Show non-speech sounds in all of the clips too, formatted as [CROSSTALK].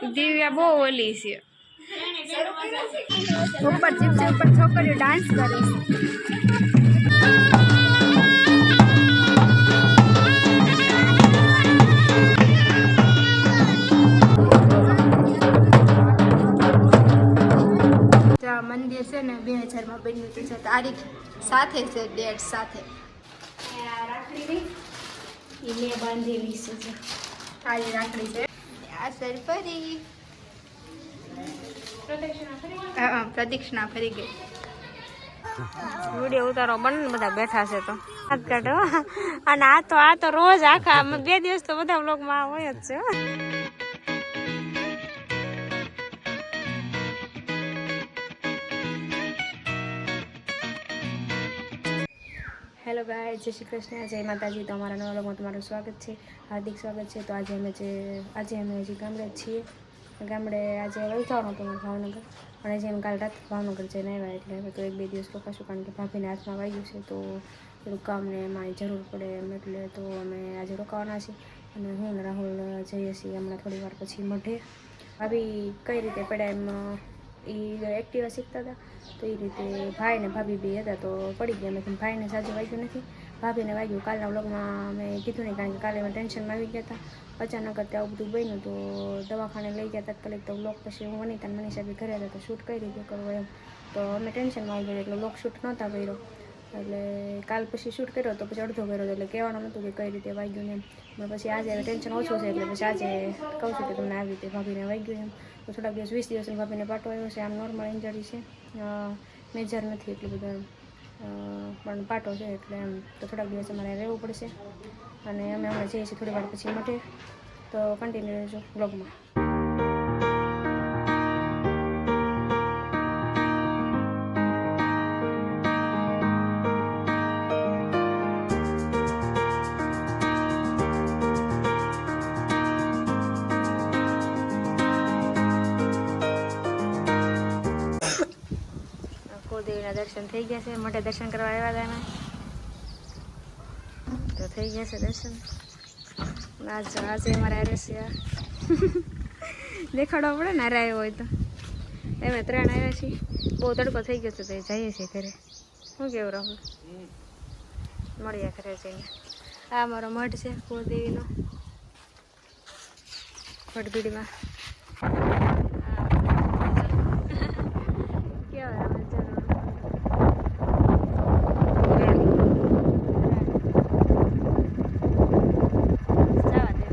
દિવ્યા બહુ ઓલી છે ઉપર જીપસી ઉપર છોકરીઓ ડાન્સ કરે છે જ્યાં મંદિર છે ને બે હજારમાં બન્યું હતું છે. તારીખ સાથે છે ડેટ સાથે. રાખડી એ મેં બાંધેલી છે જો. તારી રાખડી છે? આ સર ફરી. પ્રદક્ષિણા ફરી ગઈ? [LAUGHS] વીડિયો ઉતારો બંને બધા બેઠા છે તો. હાથ કાઢો. અને આ તો આ તો રોજ આખા બે દિવસ તો બધા બ્લોગમાં હોય જ છે હેલો ભાઈ જય શ્રી કૃષ્ણ, જય માતાજી. તો અમારા નવા બ્લોગમાં તમારું સ્વાગત છે, હાર્દિક સ્વાગત છે. તો આજે અમે જે, આજે અમે હજી ગામડે છીએ, ગામડે આજે વલસાડ હતું ભાવનગર અને જેમ કાલ રાત ભાવનગર જઈને આવ્યા એટલે હવે તો એક બે દિવસ રોકાશું, કારણ કે ભાભીને હાથમાં વાગ્યું છે. તો થોડું કામને એમાં જરૂર પડે એમ, એટલે તો અમે આજે રોકાવાના છીએ. અને હું રાહુલ જઈએ છીએ હમણાં થોડી વાર પછી મઢે. ભાભી કઈ રીતે પડ્યા એમ એ એક્ટિવા શીખતા હતા. તો એ રીતે ભાઈ ને ભાભી બે હતા તો પડી ગયા. મેં ભાઈને સાજુ વાગ્યું નથી. ભાભીને વાગ્યું. કાલના વ્લોગમાં મેં કીધું નહીં, કારણ કે કાલે અમે ટેન્શનમાં આવી ગયા હતા. અચાનક જ આવું બધું બન્યું તો દવાખાને લઈ ગયા તાત્કાલિક તો લોક પછી હું વનિતા મનીષા બી ઘરે હતા તો શૂટ કઈ રીતે કરવો એમ, તો અમે ટેન્શનમાં આવી ગયા એટલે લોક શૂટ નહોતા કર્યો. એટલે કાલ પછી શૂટ કર્યો તો પછી અડધો કર્યો એટલે કહેવાનું નહોતું કે કઈ રીતે વાગ્યું ને એમ. પછી આજે ટેન્શન ઓછું છે એટલે પછી આજે કહું છું કે તમને આવી રીતે ભાભીને વાગ્યું એમ. તો થોડાક દિવસ, વીસ દિવસ ભાભીને પાટો આવ્યો છે, આમ નોર્મલ ઇન્જરી છે. મેજર નથી એટલું બધું એમ. પણ પાટો છે એટલે એમ. તો થોડાક દિવસ અમારે રહેવું પડશે. અને અમે હમણાં જઈએ છીએ થોડી વાર પછી મટે તો કન્ટિન્યુ રહેજો બ્લોગમાં દર્શન થઈ ગયા છે. મોટે દર્શન કરવા આવ્યા હતા અમે તો થઈ ગયા છે દર્શન. આજ આજે અમારે છે દેખાડવા પડે ને આવ્યો હોય તો. એમાં ત્રણ આવ્યા છીએ. બહુ તડકો થઈ ગયો છે તો જઈએ છીએ ઘરે. શું કેવું રાહુલ? મળ્યા ઘરે જઈને. આ મારો મઠ છે, કુળદેવીનો. ખડબીડીમાં કેવા આવે ચાલો જવા દે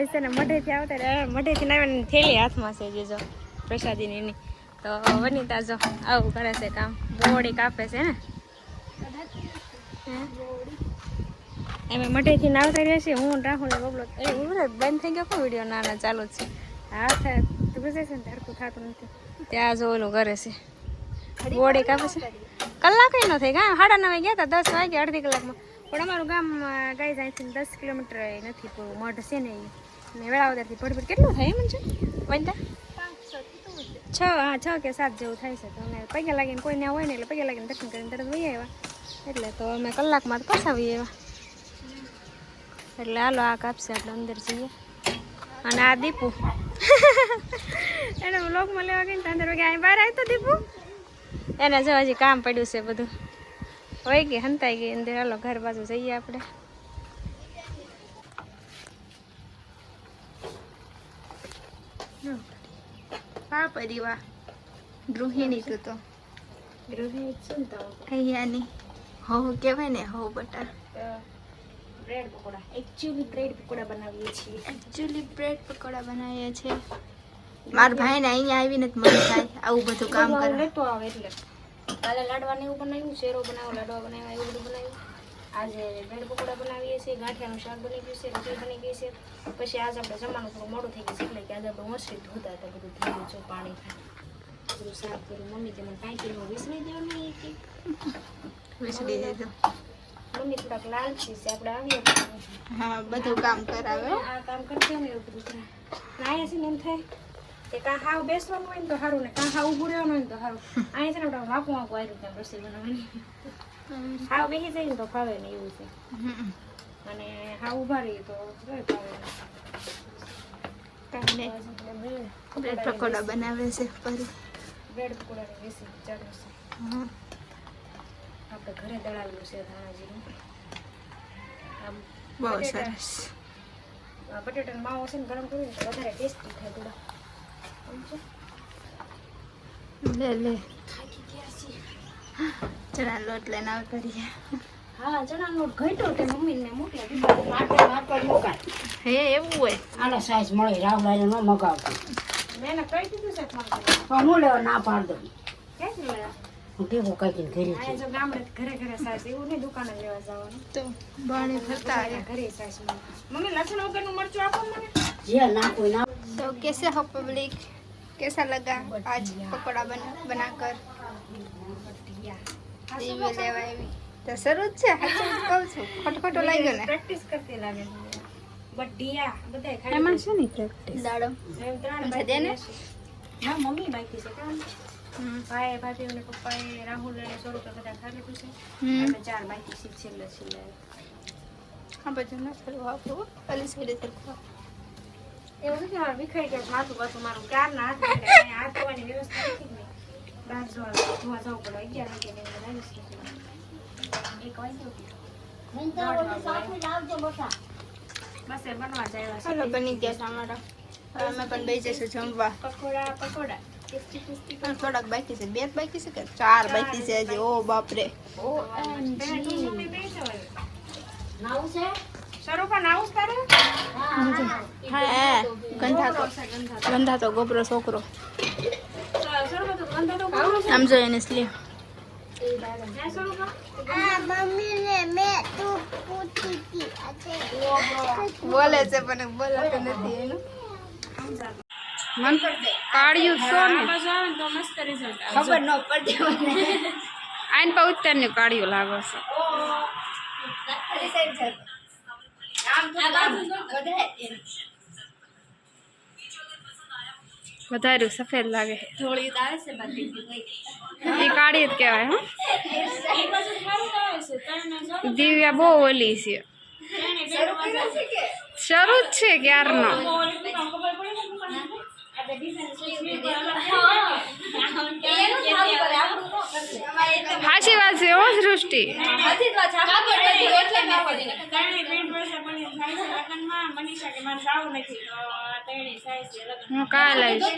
તો છે ને મઢેથી આવતા મઢેથી આવીને થેલી હાથમાં છે જે પ્રસાદીની એની. તો વનિતા જો આવું કરે છે કામ. બોડી કાપે છે ને? એમ મઢેથી આવતા રહ્યા છીએ. હું, રાહુલ બબલો. એ ઉભરે બંધ થઈ ગયો કોઈ વીડિયો ના ના ચાલુ છે. હા થાય તું પૂછે છે ને ધરકું થતું નથી. ત્યાં જો ઓલું કરે છે. બોડી કાપે છે. કલાક નો થઈ ગયા સાડા નવે ગયા હતા દસ વાગે અડધી કલાકમાં. પણ અમારું ગામ ગાય અહીંથી દસ કિલોમીટર નથી પૂરું. મઢ છે ને એ ને વેળાવદરથી ભડભડ કેટલું થાય એમ છે? વનતા છ, હા, છ કે સાત જેવું થાય છે. તો અમે પગે લાગીને કોઈ ત્યાં હોય ને એટલે પગે લાગીને દર્શન કરીને તરત વહી આવ્યા. એટલે તો અમે કલાકમાં તો પસાવી આવ્યા. એટલે હાલો આ કાપશે, એટલે અંદર જઈએ. અને આ દીપુ. એને વ્લોગમાં લેવા ગઈ ને તો અંદર વાગે અહીં બહાર આવ્યો દીપુ. એને જો હજી કામ પડ્યું છે બધું. હોય ગઈ, હંતાઈ ગઈ. અંદર હાલો ઘર બાજુ જઈએ આપણે. હા પરિવાર ગૃહિણી તું તો. ગૃહિણી છું ને તો. અહીંયાની હો કહેવાય ને હો બટા. Bread pakoda. Actually bread pakoda બનાવીએ છીએ. એકચ્યુઅલી બ્રેડ પકોડા બનાવીએ છે મારા ભાઈને અહીંયા આવીને જ મન થાય આવું બધું કામ કરે લેતો આવે એટલે. કાલે લાડવાને એવું બનાવ્યું શેરો બનાવ્યો લાડવા બનાવ્યા એવું બધું બનાવ્યું. આજે બ્રેડ પકોડા બનાવીએ છીએ ગાંઠિયાનું શાક બની ગયું છે રોટલી બની ગઈ છે. પછી આજે આપણે જમવાનું થોડું મોડું થઈ ગયું છે એટલે કે આજે આપણે મસરી ધોતા હતા બધું ધીરું છે પાણી બધું સાફ કર્યું મમ્મી તેમાં ટાંકીમાં વિસરી દેવાનું નહીં વિસરી દેજો મમ્મી થોડાક લાલચી છે આપણે આવીએ. હા બધું કામ કરાવે આ કામ કરશે ને એવું બધું નાયા છે ને એમ થાય કે કાં હાવ બેસવાનું હોય ને તો સારું ને કાં હાવ ઊભું રહેવાનું હોય ને તો સારું [LAUGHS] અહીંયા છે ને આપણે વાંકું વાંકું આવ્યું ત્યાં રસોઈ બનાવવાની. હાવ બેસી જાય ને તો ફાવે ને એવું છે. અને હાવ ઊભા રહીએ તો ફાવે બ્રેડ પકોડા બનાવે છે બ્રેડ પકોડાની રેસીપી ચાલુ છે. આપણે ઘરે દળાવેલું છે ધાણાજીનું આમ બહુ સરસ. બટેટાનો માવો છે ને ગરમ કરીને વધારે ટેસ્ટી થાય થોડા. લે લે. ચણા લોટ લઈને આવ કરીએ હા ચણા લોટ ઘટ્યો તે મમ્મીને મોકલે માટો માટો મોકાય. હે એવું હોય? આનો સાઈઝ મળે રાવડાને ન મગાવતી. મેને કહી દીધું છે પણ હું લેવા ના પાડ દઉં. કેમ લેવા? ભેગો કાઢી છે જો ગામડે ઘરે ઘરે સાસ એવું નહીં દુકાને લેવા જવાનું. તો બાણે ઘરે સાસ મમ્મી લસણ વગરનું મરચું આપો મને. જે નાખો ના તો કેસે હો કેસા લગા? આજ પકોડા બના બના કર તો શરૂ જ છે કહું છું. ખોટો ખોટો લાગ્યો ને. પ્રેક્ટિસ કરતી લાગે છે. બઢિયા બધાય એમાં શું નહીં પ્રેક્ટિસ દાડો. એમ ત્રણ અચ્છા, ને. હા મમ્મી બાકી છે કામ ભાઈ ભાભી અને પપ્પાએ રાહુલ અને સ્વરૂપે બધા ખાઈ લીધું છે. ચાર બાકી છે છેલ્લે છેલ્લે. હા બધું ના સરખું સાઈડે સરખું એવું નથી મારું વિખાઈ ગયા છે માથું મારું. ક્યારના હાથ [LAUGHS] નીકળે. અહીંયા હાથ ધોવાની વ્યવસ્થા નથી જ નહીં. બહાર જોવા ધોવા જવું પડે અગિયાર વાગે બસ એ બનવા જ આવ્યા ચાલો બની ગયા છે અમે પણ બેસી જઈશું જમવા પકોડા પકોડા થોડાક બાકી છે બે જ બાકી છે કે ચાર બાકી છે હજી ઓ બાપરે તું ગંધા ગંધાતો ગોબરો છોકરો સ્વરૂપા તો ગંધા તો બહુ છે. આમ જોઈએ ને સ્લીવ? બોલે છે પણ બોલાતું નથી એનું. મન કાળિયું સો ને? આ બાજુ આવે ને તો ન કાળિયું વધારે સફેદ લાગે. થોડી આવે એ કાળી જ કહેવાય, હો. દિવ્યા બહુ ઓલી છે. શરૂ જ છે ક્યારનો? ઓલી દુકાન ખબર પડી ને દુકાન આ બે design switch બી અલગ સાચી વાત છે હો સૃષ્ટિ ત્રણેય બેન વર્ષે બની થાય છે લગ્નમાં મનીષા કે મારે જાવું નથી તો આ ત્રણેય થાય છે લગ્ન હું કાલ આવીશ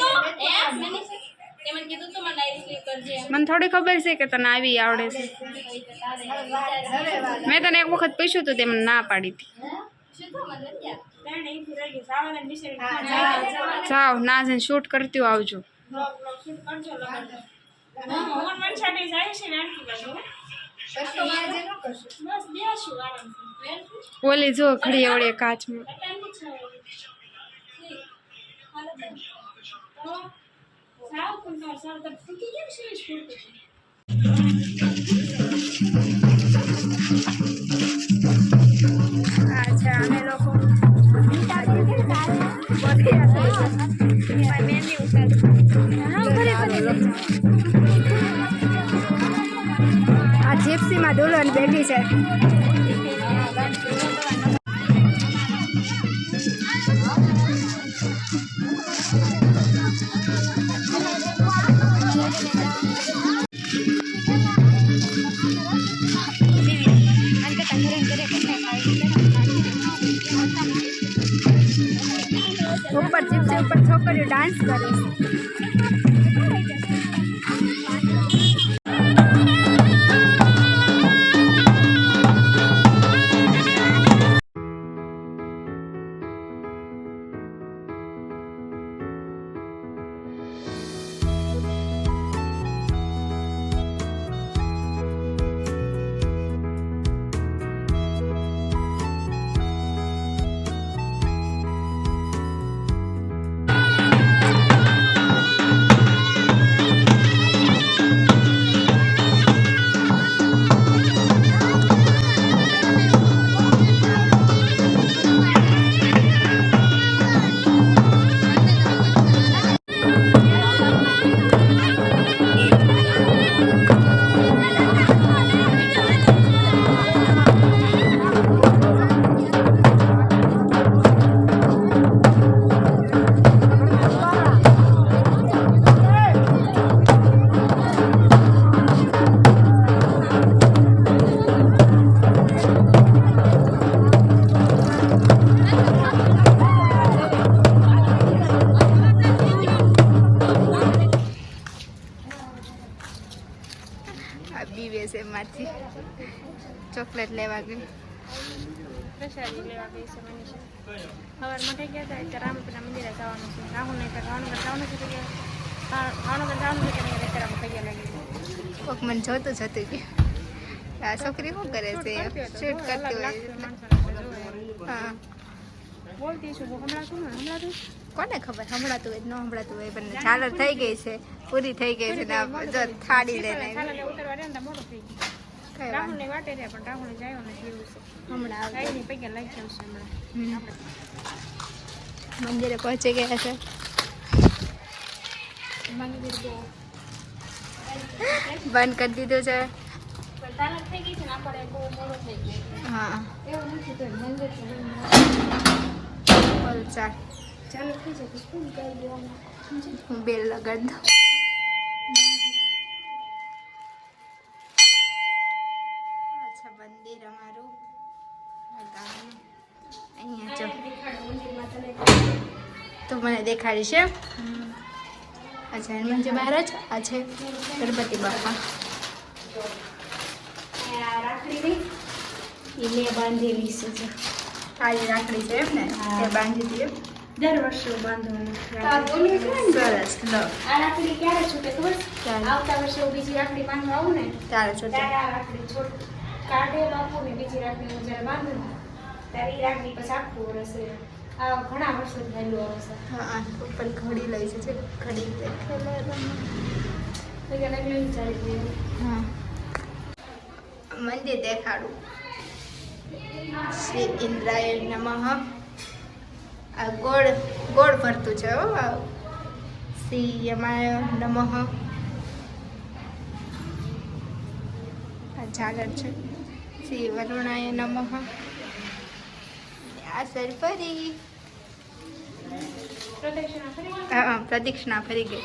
મને થોડી ખબર છે કે તને આવી આવડે છે. મેં તને એક વખત પૂછ્યું હતું તે મને ના પાડી હતી. જાઓ ના જઈને શૂટ કરતી આવજો. ઓલી જો ખડી ઓળી કાચમાં. તો સાવ પણ સાવ તમે ફૂટી છે સ્કૂલ લોકો આ જીપ્સીમાં દુલ્હન બેઠી છે. ઉપર જીપ્સી ઉપર છોકરીઓ ડાન્સ કરે છે. સવારમાં થઈ ગયા હતા અત્યારે રામપીના મંદિરે જવાનું છે રાહુલ નહીં ભાવનગર જવાનું છે કે ભાવનગર જવાનું છે કે નહીં અત્યારે પૈયા લાગી કોક મને જોતું જતું ગયું આ છોકરી શું કરે છે શૂટ કરતી હોય હા બોલતી છું હમણાં શું હમણાં તું કોને ખબર સંભળાતું હોય ન સંભળાતું હોય પણ ચાલર થઈ ગઈ છે પૂરી થઈ ગઈ છે ને જો થાળી લઈને આવી. ને કઈ રાહુલ ને વાટે રહ્યા પણ રાહુલ જાય નથી એવું છે. હમણાં આવશે. કઈ નહીં લઈ લાગી છે હમણાં. મંદિરે પહોંચી ગયા છે. મંદિર બંધ કરી દીધું છે. ને હા. એવું નથી તો મંદિર ચાલ. ચાલુ થઈ જાય બેલ લગાડી દઉં. મને દેખાડી છે. અચ્છા હનુમાનજી મહારાજ આ છે ગણપતિ બાપા. રાખડી એ મેં બાંધેલી છે. કાળી રાખડી છે એમ ને. તે બાંધી દીધી દર વર્ષે બાંધવાનું સરસ આ રાખડી ક્યારે છૂટે ખબર? આવતા વર્ષે હું બીજી રાખડી બાંધવા આવું ને છોટે. ત્યારે આ રાખડી છોડ કાઢે બાપુ ને બીજી રાખડી હું જ્યારે બાંધું ત્યારે એ રાખડી પછી આખું વર્ષ. આ ઘણા વર્ષો થયેલું આવશે હા પણ ઘડી લઈ છે ઘડી દેખેલો હા. મંદિર દેખાડું. શ્રી ઇન્દ્રાય નમઃ. આ ગોળ ગોળ ભરતું છે હો શ્રી યમાય નમઃ. આ ઝાલર છે. શ્રી વરુણાય નમઃ. આ સર ફરી પ્રદક્ષિણા કરી હા પ્રદક્ષિણા ફરી ગઈ.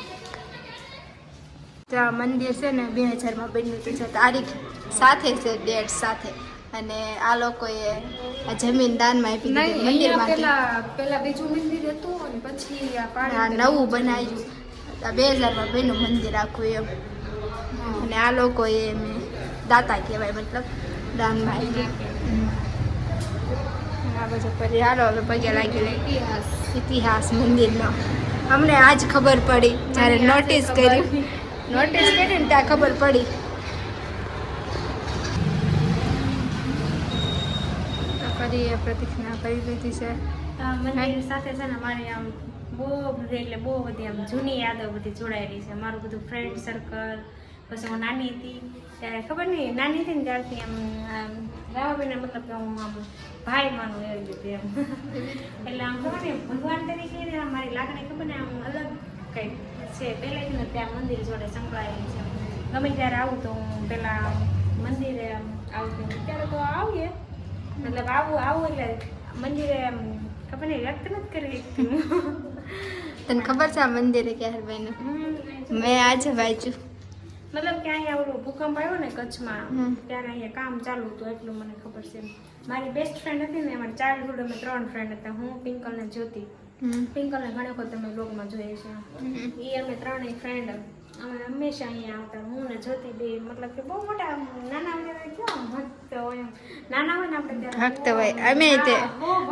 ત્યાં મંદિર છે ને બે હજારમાં બન્યું હતું છે તારીખ સાથે છે ડેટ સાથે. અને આ લોકોએ આ જમીન દાનમાં આપી દીધી મંદિરમાંથી પેલા પેલા બીજું મંદિર હતું અને પછી આ આ નવું બનાવ્યું. આ બે હજારમાં બન્યું મંદિર આખું એમ. અને આ લોકોએ દાતા કહેવાય મતલબ દાનમાં હમ. આ બધું પછી હાલો હવે પગે લાગી ઇતિહાસ ઇતિહાસ મંદિરનો. અમને આજ ખબર પડી જ્યારે નોટિસ કરી નોટિસ કરી ને ત્યાં ખબર પડી. ફરી એ પ્રતિજ્ઞા કરી લીધી છે. મંદિર સાથે છે ને મારી આમ બહુ બધી એટલે બહુ બધી આમ જૂની યાદો બધી જોડાયેલી છે. મારું બધું ફ્રેન્ડ સર્કલ પછી હું નાની હતી ત્યારે ખબર નહીં નાની હતી ને ત્યારથી આમ આમ રાવાબેનને મતલબ કે હું આમ ભાઈ માનું એવી રીતે એમ. એટલે આમ ખબર ને ભગવાન તરીકે મારી લાગણી ખબર ને આમ અલગ કંઈક છે. પહેલેથી ને ત્યાં મંદિર જોડે સંકળાયેલી છે. ગમે ત્યારે આવું તો હું પેલા મંદિરે આમ આવતી અત્યારે તો આવીએ. મતલબ આવું આવું એટલે મંદિરે એમ ખબર નહીં વ્યક્ત નથી કરી તને ખબર છે આ મંદિરે ક્યારે હમ, મેં આજે વાંચ્યું. મતલબ કે અહીંયા ઓલું ભૂકંપ આવ્યો ને કચ્છમાં ત્યારે અહીંયા કામ ચાલુ હતું એટલું મને ખબર છે. મારી બેસ્ટ ફ્રેન્ડ હતી ને અમારી ચાઇલ્ડહુડ અમે ત્રણ ફ્રેન્ડ હતા હું પિંકલ ને જ્યોતિ. પિંકલ ને ઘણી વખત તમે બ્લોગમાં જોઈએ છે હમ. એ અમે ત્રણેય ફ્રેન્ડ અમે હંમેશા અહીંયા આવતા હું ને જ્યોતિ બે મતલબ કે બહુ મોટા નાના હોય કેવા ભક્ત હોય એમ. નાના હોય ને આપણે ભક્ત હોય. અમે તે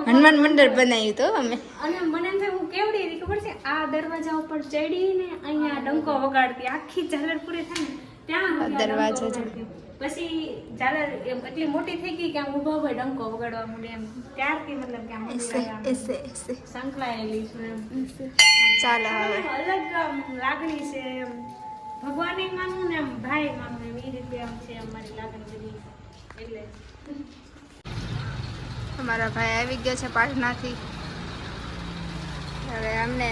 હનુમાન મંદિર બનાવ્યું તો અમે. અને મને એમ હું કેવડી હતી ખબર છે? આ દરવાજા ઉપર ચડીને અહીંયા ડંકો વગાડતી આખી ઝાલર પૂરી થાય ને ત્યાં દરવાજો. પછી ઝાલર એમ એટલી મોટી થઈ ગઈ કે આમ ઊભા હોય ડંકો વગાડવા મળે એમ. ત્યારથી મતલબ કે આમ સંકળાયેલી છું એમ. ચાલો હવે. અલગ લાગણી છે એમ. ભગવાન માનવું ને એમ ભાઈ માનવું એમ. એ રીતે આમ છે અમારી લાગણી બધી. એટલે. અમારા ભાઈ આવી ગયો છે પાટનાથી હવે અમને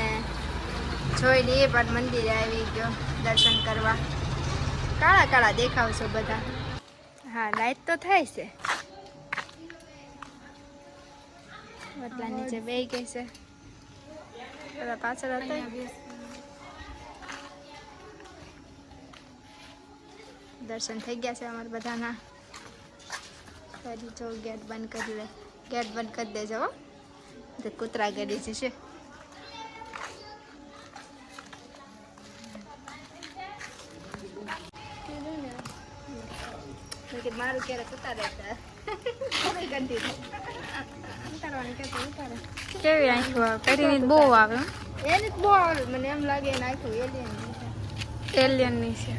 જોઈ લઈએ પણ મંદિરે આવી ગયો દર્શન કરવા. કાળા કાળા દેખાવ છો બધા. હા લાઈટ તો થાય છે. વટલા નીચે બે ગઈ છે. બધા પાછળ હતા દર્શન થઈ ગયા છે અમારા બધાના. ફરી જો ગેટ બંધ કરી લે ગેટ બંધ કરી દેજો હો. તો કૂતરા ગરી જશે મારું ક્યારેક ઉતારે ઉતારે કેવી આંખો કરીને બહુ આવે એને બહુ આવે. મને એમ લાગે એને આંખો એલિયન એલિયનની છે.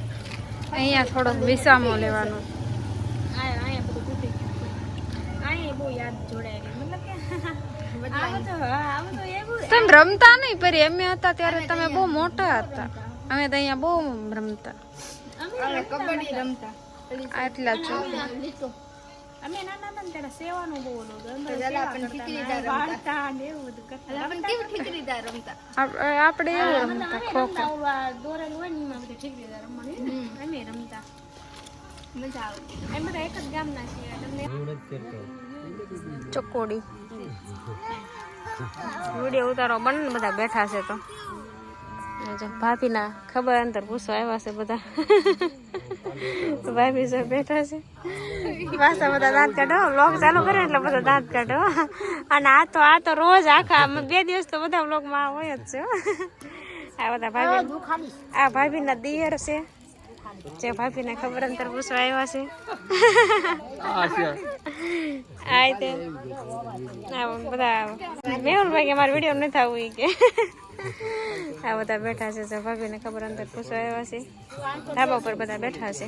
અહીંયા થોડોક વિસામો લેવાનો. આયા આયા બધું તૂટી ગયું. આયા બહુ યાદ જોડાયેલી મતલબ કે આવું. તો હા આવું તો એવું તમે રમતા નહીં પર. અમે હતા ત્યારે તમે બહુ મોટા હતા. અમે તો અહીંયા બહુ રમતા. કબડ્ડી રમતા. આટલા છો અમે નાના નાના ત્યારે સેવાનું બહુ ઓલું આપણે એવું રમતા? ખો ખો દોરેલું હોય ને એમાં બધું ઠીકરીદાર રમવાનું. અમે રમતા. મજા આવતી. એમ બધા એક જ ગામના છીએ. તમને ચકોડી. વીડિયો ઉતારો બને ને બધા બેઠા છે તો. ભાભીના ખબર અંતર પૂછવા આવ્યા છે બધા. ભાભી સર બેઠા છે. પાછા બધા દાંત કાઢો લોક ચાલુ કરે એટલે બધા દાંત કાઢો. અને આ તો આ તો રોજ આખા બે દિવસ તો બધા વ્લોગમાં હોય જ છે. આ બધા ભાભી આ ભાભીના દિયર છે. જે ભાભીને ખબર અંતર પૂછવા આવ્યા છે. આ તે. બધા મેહુલભાઈ કે મારો વીડિયો નથી આવું ઈ કે. આ બધા બેઠા છે તો ભાભીને ખબર અંતર પૂછવા આવ્યા છે. ધાબા ઉપર બધા બેઠા છે.